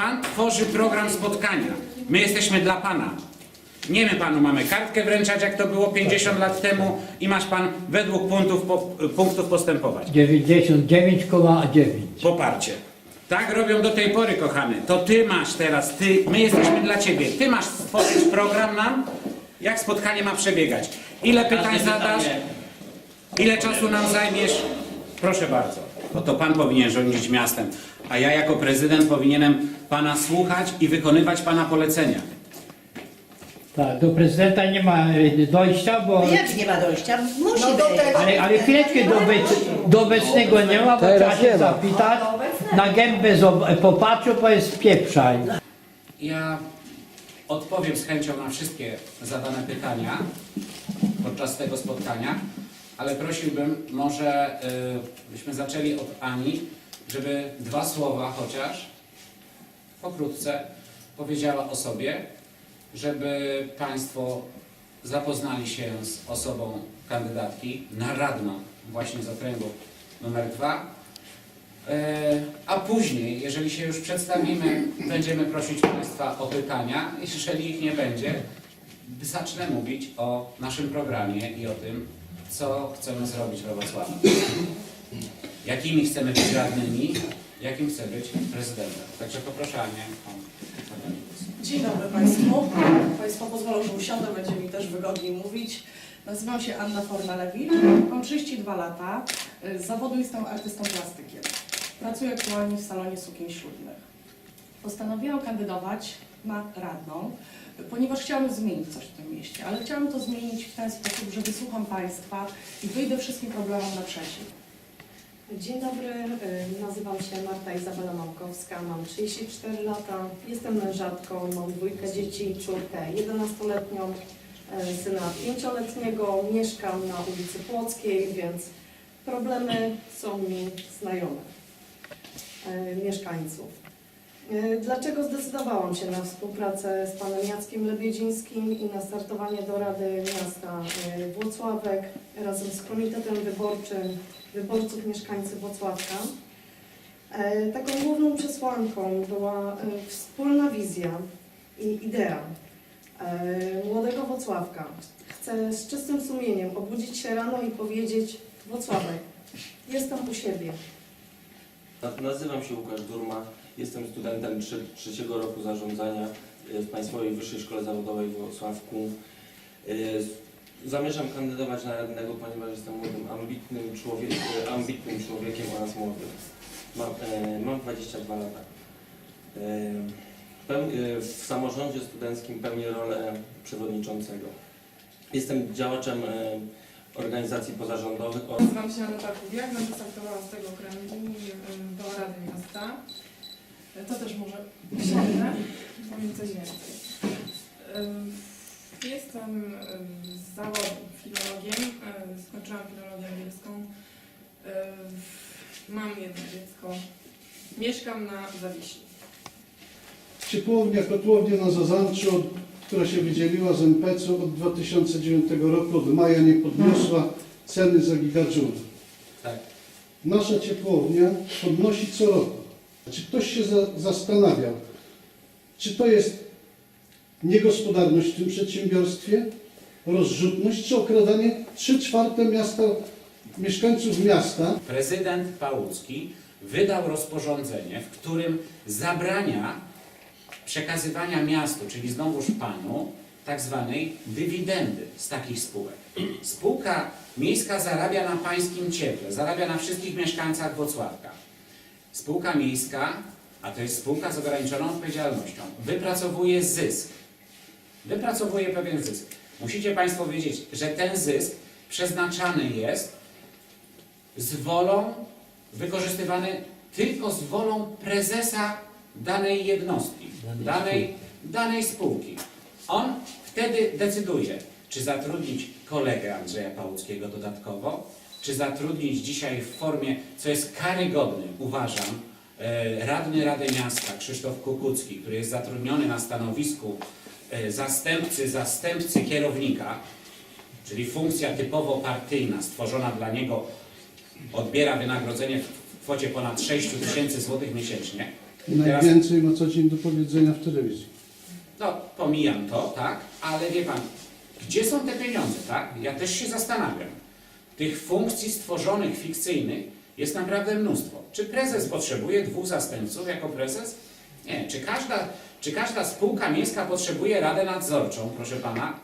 Pan tworzy program spotkania. My jesteśmy dla Pana. Nie my Panu mamy kartkę wręczać, jak to było 50 lat temu i masz Pan według punktów, po, punktów postępować. 99,9. Poparcie. Tak robią do tej pory, kochany. To Ty masz teraz, Ty, my jesteśmy dla Ciebie. Ty masz stworzyć program nam, jak spotkanie ma przebiegać. Ile pytań zadasz? Ile czasu nam zajmiesz? Proszę bardzo. Bo to Pan powinien rządzić miastem, a ja jako prezydent powinienem Pana słuchać i wykonywać Pana polecenia. Tak, do prezydenta nie ma e, dojścia, bo... Jak nie ma dojścia? Musi No do być. tego- Ale, ale chwileczkę do, obec, do obecnego nie ma, bo trzeba się zapytać. Na gębę zob- popatrzył, bo jest pieprzaj. Ja odpowiem z chęcią na wszystkie zadane pytania podczas tego spotkania, ale prosiłbym może, y, byśmy zaczęli od Ani, żeby dwa słowa chociaż pokrótce powiedziała o sobie, żeby Państwo zapoznali się z osobą kandydatki na radną właśnie z okręgu numer dwa. E, A później, jeżeli się już przedstawimy, będziemy prosić Państwa o pytania. Jeżeli ich nie będzie, zacznę mówić o naszym programie i o tym, co chcemy zrobić we Wrocławiu. Jakimi chcemy być radnymi, jakim chcę być prezydentem. Także poproszę Anię o. Dzień dobry Państwu. Państwo pozwolą, że usiądę, będzie mi też wygodniej mówić. Nazywam się Anna Fornalewicz, mam 32 lata. Z zawodu jestem artystą plastykiem. Pracuję aktualnie w salonie sukien ślubnych. Postanowiłam kandydować na radną, ponieważ chciałam zmienić coś w tym mieście, ale chciałam to zmienić w ten sposób, że wysłucham Państwa i wyjdę wszystkim problemom naprzeciw. Dzień dobry, y, nazywam się Marta Izabela Małkowska, mam 34 lata, jestem mężatką, mam dwójkę dzieci, czwórkę 11-letnią, y, syna 5-letniego, mieszkam na ulicy Płockiej, więc problemy są mi znajome, y, mieszkańców. Y, Dlaczego zdecydowałam się na współpracę z panem Jackiem Lebiedzińskim i na startowanie do Rady Miasta y, Włocławek razem z Komitetem Wyborczym wyborców mieszkańcy Włocławka. E, Taką główną przesłanką była e, wspólna wizja i idea e, młodego Włocławka. Chcę z czystym sumieniem obudzić się rano i powiedzieć Włocławek, jestem u siebie. Na- Nazywam się Łukasz Durma, jestem studentem trze- trzeciego roku zarządzania e, w Państwowej Wyższej Szkole Zawodowej w Wrocławku. E, Zamierzam kandydować na radnego, ponieważ jestem młodym, ambitnym, człowiek, e, ambitnym człowiekiem oraz młodym. Mam, mam 22 lata. W samorządzie studenckim pełnię rolę przewodniczącego. Jestem działaczem organizacji pozarządowych Nazywam się Aneta Kubiak, będę startowała z tego okręgu y, do Rady Miasta. To też może siądę, powiem coś więcej. Jestem z zawodu filologiem, skończyłam filologię angielską. Mam jedno dziecko. Mieszkam na Zawiśli. Ciepłownia, kotłownia na Zazanczu, która się wydzieliła z MPC-u od 2009 roku, od maja nie podniosła ceny za gigajoule. Tak. Nasza ciepłownia podnosi co roku. Czy ktoś się za, zastanawiał, czy to jest niegospodarność w tym przedsiębiorstwie, rozrzutność, czy okradanie 3 czwarte miasta, mieszkańców miasta Prezydent Pałucki wydał rozporządzenie, w którym zabrania przekazywania miastu, czyli znowuż panu, tak zwanej dywidendy z takich spółek. Spółka miejska zarabia na pańskim cieple, zarabia na wszystkich mieszkańcach Włocławka. Spółka miejska, a to jest spółka z ograniczoną odpowiedzialnością, wypracowuje zysk. Wypracowuje pewien zysk. Musicie Państwo wiedzieć, że ten zysk przeznaczany jest z wolą, wykorzystywany tylko z wolą prezesa danej jednostki, danej, danej spółki. On wtedy decyduje, czy zatrudnić kolegę Andrzeja Pałuckiego dodatkowo, czy zatrudnić dzisiaj w formie, co jest karygodne, uważam, e, radny Rady Miasta Krzysztof Kukucki, który jest zatrudniony na stanowisku e, zastępcy zastępcy kierownika, czyli funkcja typowo partyjna, stworzona dla niego, odbiera wynagrodzenie w kwocie ponad 6 tysięcy złotych miesięcznie, I najwięcej ma co dzień do powiedzenia w telewizji. No, pomijam to, tak, ale wie pan, gdzie są te pieniądze, tak? Ja też się zastanawiam. Tych funkcji stworzonych fikcyjnych jest naprawdę mnóstwo. Czy prezes potrzebuje dwóch zastępców jako prezes? Nie. Czy każda, czy każda spółka miejska potrzebuje radę nadzorczą, proszę pana?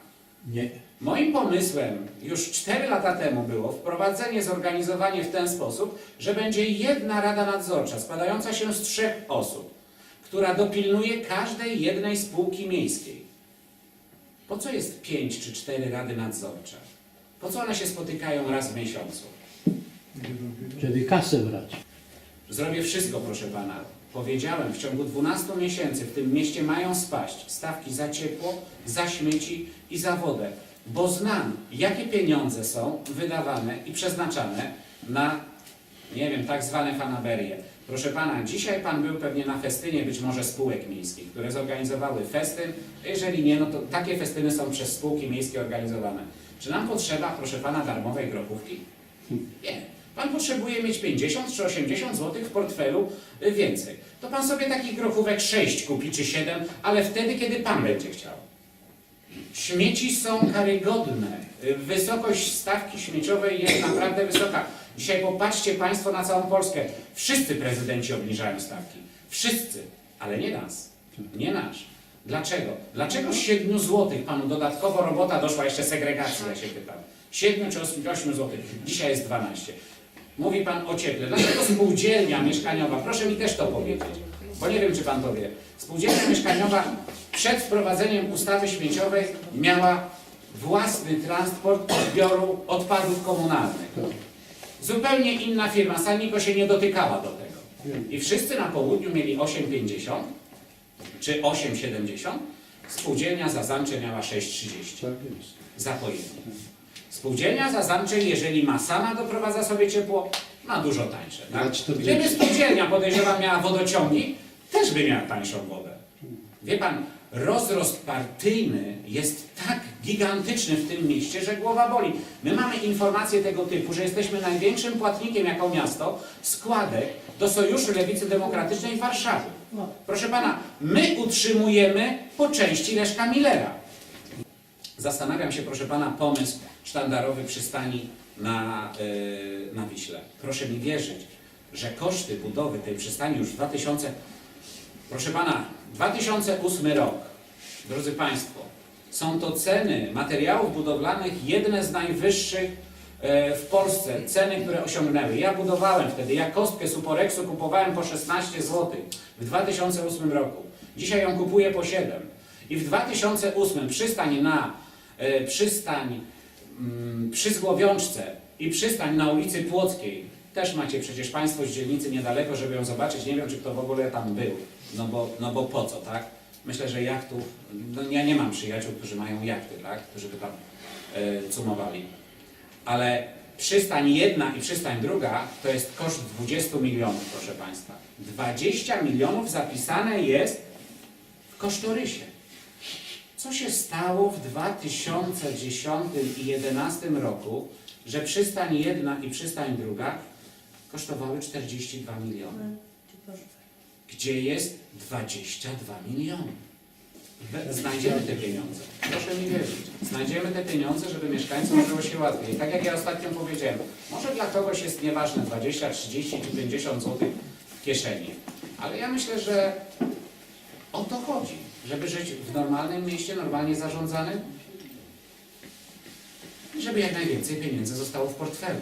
Nie. Moim pomysłem już 4 lata temu było wprowadzenie, zorganizowanie w ten sposób, że będzie jedna rada nadzorcza składająca się z trzech osób, która dopilnuje każdej jednej spółki miejskiej. Po co jest pięć czy cztery rady nadzorcze? Po co one się spotykają raz w miesiącu? Żeby kasę brać. Zrobię wszystko, proszę pana. Powiedziałem, w ciągu 12 miesięcy w tym mieście mają spaść stawki za ciepło, za śmieci i za wodę, bo znam, jakie pieniądze są wydawane i przeznaczane na, nie wiem, tak zwane fanaberie. Proszę pana, dzisiaj pan był pewnie na festynie być może spółek miejskich, które zorganizowały festyn. Jeżeli nie, no to takie festyny są przez spółki miejskie organizowane. Czy nam potrzeba, proszę pana, darmowej grochówki? Nie. Pan potrzebuje mieć 50 czy 80 zł w portfelu y, więcej. To pan sobie takich grochówek 6 kupi czy 7, ale wtedy, kiedy pan będzie chciał. Śmieci są karygodne. Y, Wysokość stawki śmieciowej jest naprawdę wysoka. Dzisiaj popatrzcie Państwo na całą Polskę. Wszyscy prezydenci obniżają stawki. Wszyscy, ale nie nas. Nie nasz. Dlaczego? Dlaczego z 7 zł panu dodatkowo robota doszła jeszcze segregacja, ja się pytam. 7 czy 8 zł. Dzisiaj jest 12. Mówi pan o cieple. Dlaczego spółdzielnia mieszkaniowa? Proszę mi też to powiedzieć, bo nie wiem, czy pan to wie. Spółdzielnia mieszkaniowa przed wprowadzeniem ustawy śmieciowej miała własny transport odbioru odpadów komunalnych. Zupełnie inna firma, Saniko się nie dotykała do tego. I wszyscy na południu mieli 8,50 czy 8,70. Spółdzielnia Zazamcze miała 6,30 Tak za pojemnik. Spółdzielnia Zazamczej, jeżeli ma sama doprowadza sobie ciepło, ma dużo tańsze. Tak? Na 40. Gdyby spółdzielnia, podejrzewam, miała wodociągi, też by miała tańszą wodę. Wie pan, rozrost partyjny jest tak gigantyczny w tym mieście, że głowa boli. My mamy informacje tego typu, że jesteśmy największym płatnikiem jako miasto składek do Sojuszu Lewicy Demokratycznej w Warszawie. Proszę pana, my utrzymujemy po części Leszka Millera. Zastanawiam się, proszę pana, pomysł sztandarowy przystani na, yy, na Wiśle. Proszę mi wierzyć, że koszty budowy tej przystani już w 2000, proszę pana, 2008 rok, drodzy państwo, są to ceny materiałów budowlanych jedne z najwyższych e, w Polsce, ceny, które osiągnęły. Ja budowałem wtedy, ja kostkę Suporexu kupowałem po 16 zł w 2008 roku. Dzisiaj ją kupuję po 7. I w 2008 przystań na e, przystań mm, przy Zgłowiączce i przystań na ulicy Płockiej, też macie przecież Państwo z dzielnicy niedaleko, żeby ją zobaczyć. Nie wiem, czy kto w ogóle tam był. No bo, no bo po co, tak? Myślę, że jachtów, no ja nie mam przyjaciół, którzy mają jachty, tak? Którzy by tam e, cumowali. Ale przystań jedna i przystań druga to jest koszt 20 milionów, proszę Państwa. 20 milionów zapisane jest w kosztorysie. Co się stało w 2010 i 2011 roku, że przystań jedna i przystań druga kosztowały 42 miliony? Gdzie jest 22 miliony? Znajdziemy te pieniądze. Proszę mi wierzyć. Znajdziemy te pieniądze, żeby mieszkańcom żyło się łatwiej. Tak jak ja ostatnio powiedziałem, może dla kogoś jest nieważne 20, 30 czy 50 zł w kieszeni, ale ja myślę, że o to chodzi, żeby żyć w normalnym mieście, normalnie zarządzanym i żeby jak najwięcej pieniędzy zostało w portfelu.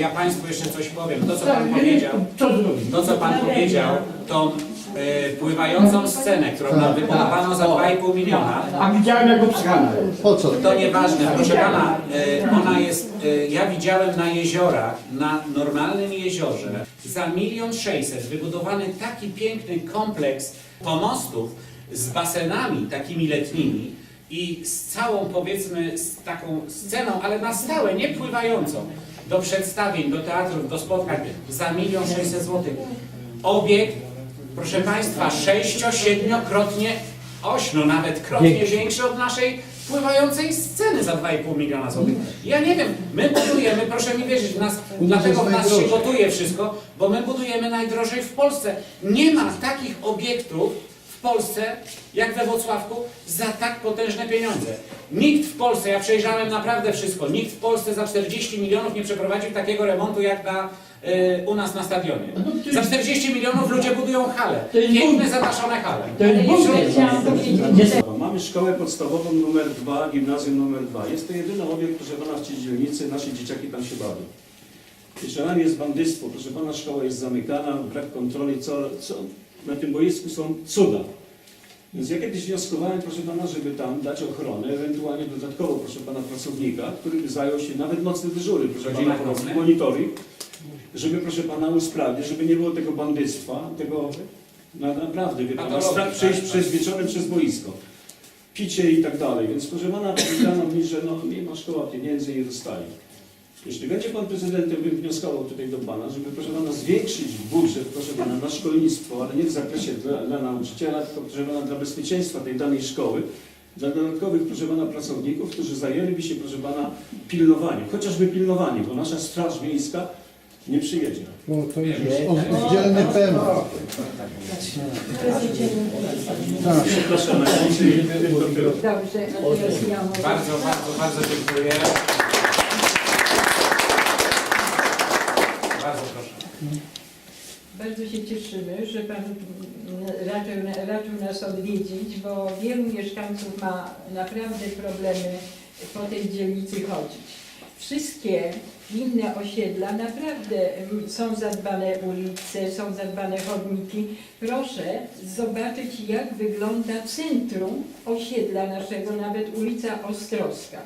Ja Państwu jeszcze coś powiem. To, co Pan powiedział, to, co Pan powiedział, tą e, pływającą scenę, którą nam wybudowano za 2,5 miliona, A widziałem jak obsrane. Po co? to nieważne. Proszę Pana, e, ona jest, e, ja widziałem na jeziorach, na normalnym jeziorze, za milion sześćset wybudowany taki piękny kompleks pomostów z basenami takimi letnimi i z całą powiedzmy z taką sceną, ale na stałe, nie pływającą, do przedstawień, do teatrów, do spotkań za milion sześćset złotych. Obiekt, proszę Państwa, sześcio, siedmiokrotnie, ośno nawet krotnie Większy. od naszej pływającej sceny za 2,5 miliona złotych. Ja nie wiem, my budujemy, proszę mi wierzyć, w nas, dlatego w nas się gotuje wszystko, bo my budujemy najdrożej w Polsce. Nie ma takich obiektów w Polsce, jak we Włocławku, za tak potężne pieniądze. Nikt w Polsce, ja przejrzałem naprawdę wszystko, nikt w Polsce za 40 milionów nie przeprowadził takiego remontu jak na, y, u nas na stadionie. Za 40 milionów ludzie budują hale. Piękne, zadaszone hale. Mamy szkołę podstawową numer 2, gimnazjum numer 2. Jest to jedyny obiekt, proszę pana, w tej dzielnicy, nasze dzieciaki tam się bawią. Jeszcze nam jest bandyctwo, proszę pana, szkoła jest zamykana, brak kontroli, co, co na tym boisku są cuda. Więc ja kiedyś wnioskowałem, proszę pana, żeby tam dać ochronę, ewentualnie dodatkowo, proszę pana, pracownika, który by zajął się nawet nocne dyżury, proszę Godzina pana, nocne? monitoring, żeby, proszę pana, usprawnić, żeby nie było tego bandyctwa, tego na, naprawdę, wie pan, strach przejść tak, przez wieczorem przez boisko picie i tak dalej. Więc proszę pana, powiedziano mi, że no, nie ma szkoła pieniędzy nie dostaje. Jeśli będzie pan prezydentem, bym wnioskował tutaj do pana, żeby proszę pana zwiększyć budżet, proszę pana, na szkolnictwo, ale nie w zakresie dla, dla nauczyciela, tylko proszę pana dla bezpieczeństwa tej danej szkoły, dla dodatkowych, proszę pana, pracowników, którzy zajęliby się, proszę pana, pilnowaniem, chociażby pilnowaniem, bo nasza straż miejska nie przyjedzie. No, to już jest oddzielny temat. Tak. Przepraszam. Dobrze. Bardzo, bardzo, bardzo dziękuję. Bardzo proszę. Bardzo się cieszymy, że Pan raczył, raczył nas odwiedzić, bo wielu mieszkańców ma naprawdę problemy po tej dzielnicy chodzić. Wszystkie inne osiedla naprawdę są zadbane ulice, są zadbane chodniki. Proszę zobaczyć, jak wygląda centrum osiedla naszego, nawet ulica Ostrowska.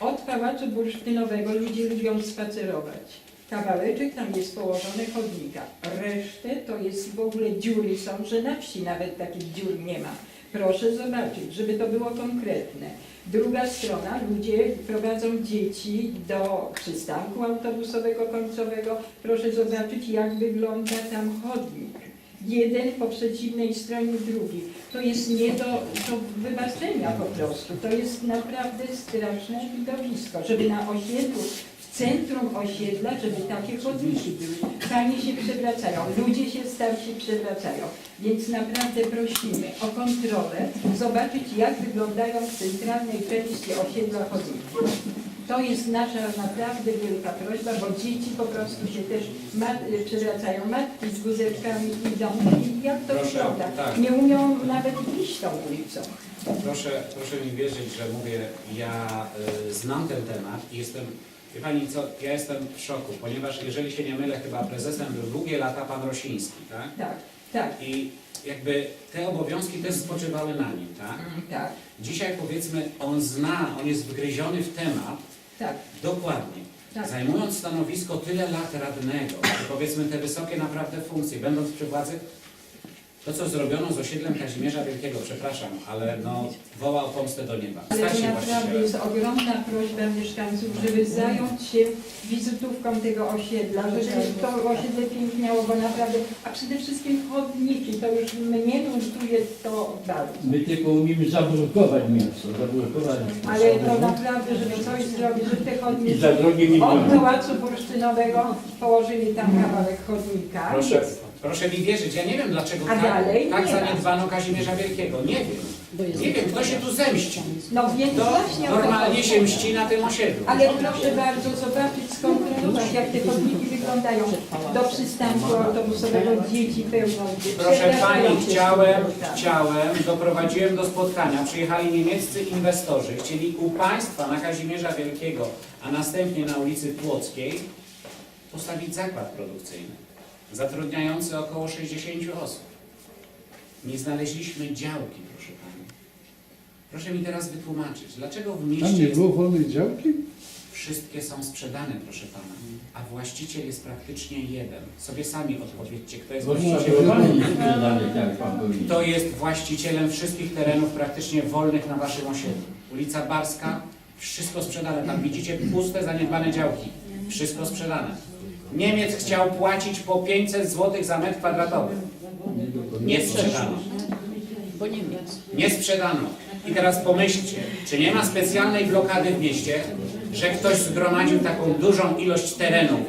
Od Pałacu Bursztynowego ludzie lubią spacerować. Kawałeczek tam jest położony chodnika. Resztę to jest w ogóle dziury są, że na wsi nawet takich dziur nie ma. Proszę zobaczyć, żeby to było konkretne. Druga strona, ludzie prowadzą dzieci do przystanku autobusowego końcowego. Proszę zobaczyć, jak wygląda tam chodnik. Jeden po przeciwnej stronie drugi. To jest nie do, do wybaczenia po prostu. To jest naprawdę straszne widowisko, żeby na osiedlu centrum osiedla, żeby takie chodniki były. Panie się przewracają, ludzie się starsi przewracają. Więc naprawdę prosimy o kontrolę, zobaczyć jak wyglądają w centralnej części osiedla chodniki. To jest nasza naprawdę wielka prośba, bo dzieci po prostu się też mat, przewracają, matki z wózeczkami idą i jak to Proszę, wygląda? tak. Nie umią nawet iść tą ulicą. Proszę, proszę mi wierzyć, że mówię, ja y, znam ten temat i jestem, wie Pani co, ja jestem w szoku, ponieważ jeżeli się nie mylę, chyba prezesem był długie lata Pan Rosiński, tak? Tak, tak, I jakby te obowiązki też spoczywały na nim, tak? tak, Dzisiaj powiedzmy, on zna, on jest wgryziony w temat tak. dokładnie. Tak. Zajmując stanowisko tyle lat radnego, powiedzmy te wysokie naprawdę funkcje, będąc przy władzy, to co zrobiono z osiedlem Kazimierza Wielkiego, przepraszam, ale no woła o pomstę do nieba. Ale to naprawdę jest ogromna prośba mieszkańców, żeby zająć się wizytówką tego osiedla, żeby to osiedle piękniało, bo naprawdę, a przede wszystkim chodniki, to już mnie nurtuje to bardzo. My tylko umiemy zablokować miasto, zablokować. Ale to naprawdę, żeby coś zrobić, żeby te I chodniki za nie od. Pałacu Bursztynowego położyli tam kawałek chodnika. Proszę. Proszę mi wierzyć, ja nie wiem dlaczego A tak, dalej tak nie ma. zaniedbano Kazimierza Wielkiego. Nie wiem. Nie wiem, kto się tu zemści. No więc Kto właśnie o to normalnie chodzi. się mści na tym osiedlu. Ale proszę bardzo zobaczyć, skontrolować, jak te chodniki wyglądają. Do przystanku autobusowego dzieci pełno. Proszę Pani, chciałem, chciałem, doprowadziłem do spotkania. Przyjechali niemieccy inwestorzy. Chcieli u Państwa na Kazimierza Wielkiego, a następnie na ulicy Płockiej postawić zakład produkcyjny, zatrudniający około 60 osób. Nie znaleźliśmy działki, proszę Pani. Proszę mi teraz wytłumaczyć, dlaczego w Tam mieście nie jest... było wolnej działki? wszystkie są sprzedane, proszę Pana, a właściciel jest praktycznie jeden. Sobie sami odpowiedzcie, kto jest właścicielem. nie. Kto jest właścicielem wszystkich terenów praktycznie wolnych na Waszym osiedlu? Ulica Barska, wszystko sprzedane. Tam widzicie puste, zaniedbane działki. Wszystko sprzedane. Niemiec chciał płacić po 500 zł za metr kwadratowy. Nie sprzedano. Nie sprzedano. I teraz pomyślcie, czy nie ma specjalnej blokady w mieście, że ktoś zgromadził taką dużą ilość terenów,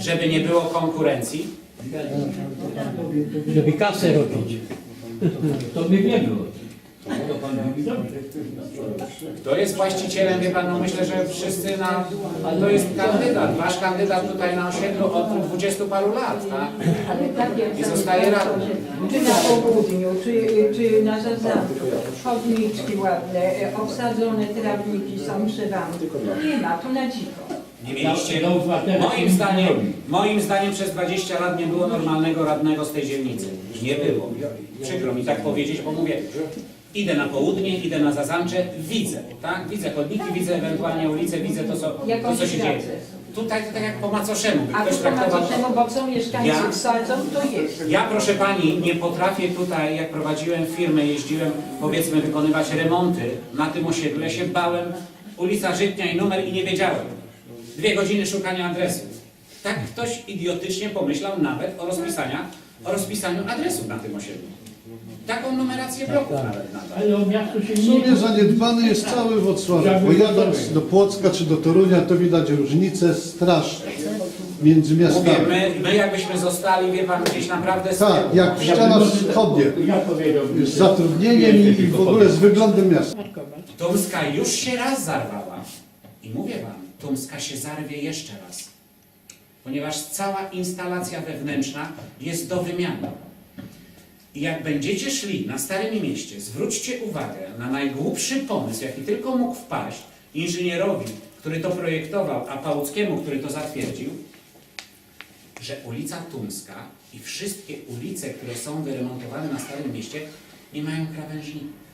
żeby nie było konkurencji? Żeby kasę robić. To by nie było. Kto jest właścicielem, wie pan, no myślę, że wszyscy na... To jest kandydat, wasz kandydat tutaj na osiedlu od dwudziestu paru lat, tak? Ale tak jak I zostaje radny. Czy na południu, czy, czy na Zazamku, chodniczki ładne, e, obsadzone trawniki są drzewami. Nie ma, to na dziko. Nie mieliście... Moim zdaniem, moim zdaniem przez 20 lat nie było normalnego radnego z tej dzielnicy. Nie było. Przykro mi tak powiedzieć, bo mówię, idę na południe, idę na Zazamcze, widzę, tak? Widzę chodniki, widzę ewentualnie ulice, widzę to, co, to, co się dzieje. Tutaj to tak jak po macoszemu, by A ktoś traktował... macoszemu, bo co mieszkańcy Ja? wsadzą, to jest. Ja, proszę Pani, nie potrafię tutaj, jak prowadziłem firmę, jeździłem, powiedzmy, wykonywać remonty na tym osiedlu. Ja się bałem, ulica Żytnia i numer i nie wiedziałem. Dwie godziny szukania adresu. Tak ktoś idiotycznie pomyślał nawet o, rozpisania, o rozpisaniu adresów na tym osiedlu. Taką numerację bloków nawet nadal. Ale o miasto się W nie... sumie zaniedbany jest cały Wrocław, bo jadąc do Płocka czy do Torunia, to widać różnice straszne między Mówię, miastami. my, my jakbyśmy zostali, wie Pan, gdzieś naprawdę z Tak, tyłu. jak ściana wschodnia, Ja powiedziałbym, z zatrudnieniem i i w ogóle z wyglądem miasta. Tumska już się raz zarwała i mówię Wam, Tumska się zarwie jeszcze raz. Ponieważ cała instalacja wewnętrzna jest do wymiany. I jak będziecie szli na Starym Mieście, zwróćcie uwagę na najgłupszy pomysł, jaki tylko mógł wpaść inżynierowi, który to projektował, a Pałuckiemu, który to zatwierdził, że ulica Tumska i wszystkie ulice, które są wyremontowane na Starym Mieście, nie mają krawężników.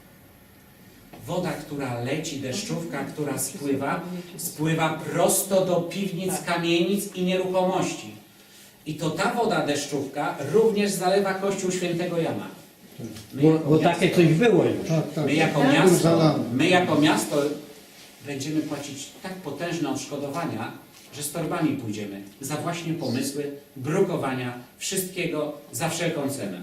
Woda, która leci, deszczówka, która spływa, spływa prosto do piwnic, kamienic i nieruchomości. I to ta woda deszczówka również zalewa kościół świętego Jana. My bo, jako bo miasto- takie coś było już. Tak, tak. My jako Był miasto, my jako miasto będziemy płacić tak potężne odszkodowania, że z torbami pójdziemy za właśnie pomysły brukowania wszystkiego za wszelką cenę.